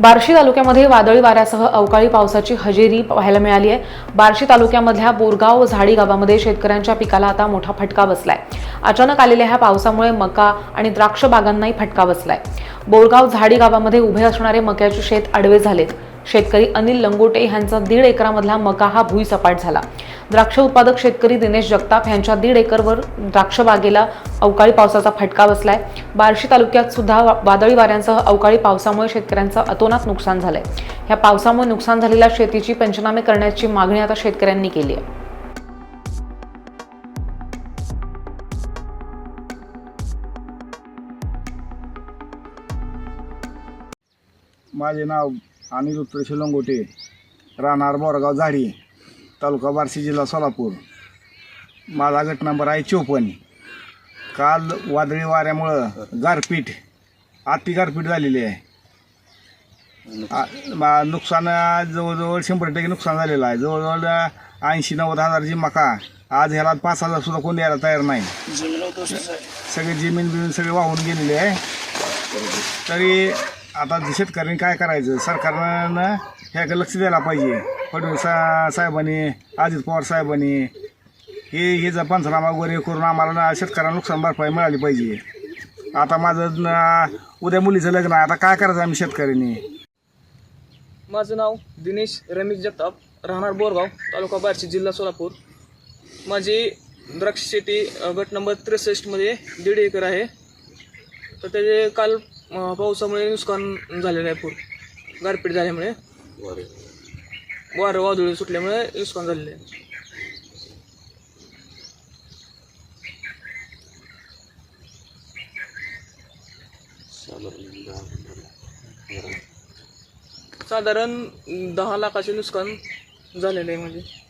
बार्शी तालुक्यामध्ये वादळी वाऱ्यासह अवकाळी पावसाची हजेरी पाहायला मिळाली आहे. बार्शी तालुक्यामधल्या बोरगाव झाडी गावामध्ये शेतकऱ्यांच्या पिकाला आता मोठा फटका बसलाय. अचानक आलेल्या ह्या पावसामुळे मका आणि द्राक्ष बागांनाही फटका बसलाय. बोरगाव झाडी गावामध्ये उभे असणारे मक्याचे शेत आडवे झालेत. शेतकरी अनिल लंगोटे यांचा दीड एकरामधला मका हा भुईसपाट झाला. द्राक्ष उत्पादक शेतकरी दिनेश जगताप यांच्या दीड एकरवर द्राक्ष बागेला अवकाळी पावसाचा फटका बसलाय. बार्शी तालुक्यात सुद्धा वादळी वाऱ्यांसह अवकाळी पावसामुळे शेतकऱ्यांचं अतोनात नुकसान झालंय. ह्या पावसामुळे नुकसान झालेल्या शेतीची पंचनामे करण्याची मागणी आता शेतकऱ्यांनी केली आहे. माझे नाव अनिल उत्तरेश लंगोटे राहणार बोरगाव झाडी तालुका बार्शी जिल्हा सोलापूर. माझा गट नंबर आहे चोपन्न. काल वादळी वाऱ्यामुळं गारपीट अति गारपीट झालेली आहे. आ- मा- नुकसान जवळजवळ शंभर टक्के नुकसान झालेलं आहे. जवळजवळ ऐंशी नव्वद हजारची मका आज ह्याला पाच हजार सुद्धा कोण द्यायला तयार नाही. सगळे जमीन बिमीन सगळे वाहून गेलेले आहे. तरी आता शेतकऱ्यांनी काय करायचं सरकारनं ह्याकडे लक्ष द्यायला पाहिजे. फडणवीस सा- साहेबांनी अजित पवार साहेबांनी हे हे जर पंचनामा वगैरे करून आम्हाला शेतकऱ्यांना नुकसान भरपाई मिळाली पाहिजे. आता माझं उद्या मुलीचं लग्न आहे आता काय करायचं आम्ही शेतकऱ्यांनी? माझं नाव दिनेश रमेश जगताप राहणार बोरगाव तालुका बार्शी जिल्हा सोलापूर. माझी द्राक्ष शेती गट नंबर त्रेसष्टमध्ये दीड एकर आहे. तर त्याचे काल पावसामुळे नुकसान झालेलं आहे पूर. गारपीट झाल्यामुळे. वारं. वादळ सुटल्यामुळे नुकसान झालेलं आहे. साधारण दहा लाखाचे नुकसान झालेलं आहे म्हणजे.